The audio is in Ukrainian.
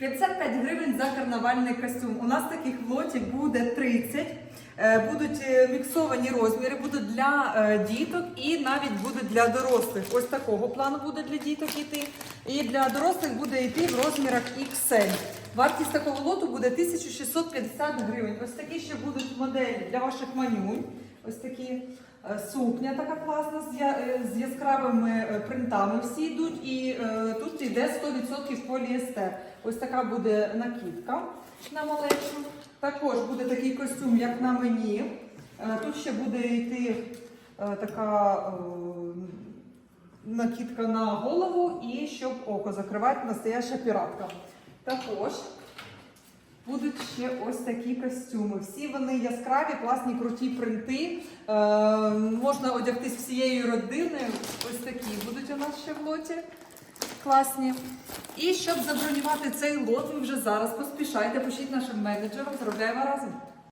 55 гривень за карнавальний костюм. У нас таких в лоті буде 30. Е, Будуть е, міксовані розміри, будуть для е, діток і навіть будуть для дорослих. Ось такого плану буде для діток йти. І для дорослих буде йти в розмірах XL. Вартість такого лоту буде 1650 гривень. Ось такі ще будуть моделі для ваших манюнь. Ось такі сукня така класна з, е, яскравими е, принтами всі йдуть. І е, тут йде 100% поліестер. Ось така буде накидка на малечу. Також буде такий костюм, як на мені. Е, Тут ще буде йти е, така е, накидка на голову і щоб око закривати настояща піратка. Також ще ось такі костюми. Всі вони яскраві, класні, круті принти. Е, можна одягтись всією родиною. Ось такі будуть у нас ще в лоті. Класні. І щоб забронювати цей лот, ви вже зараз поспішайте, пишіть нашим менеджерам, заробляємо разом.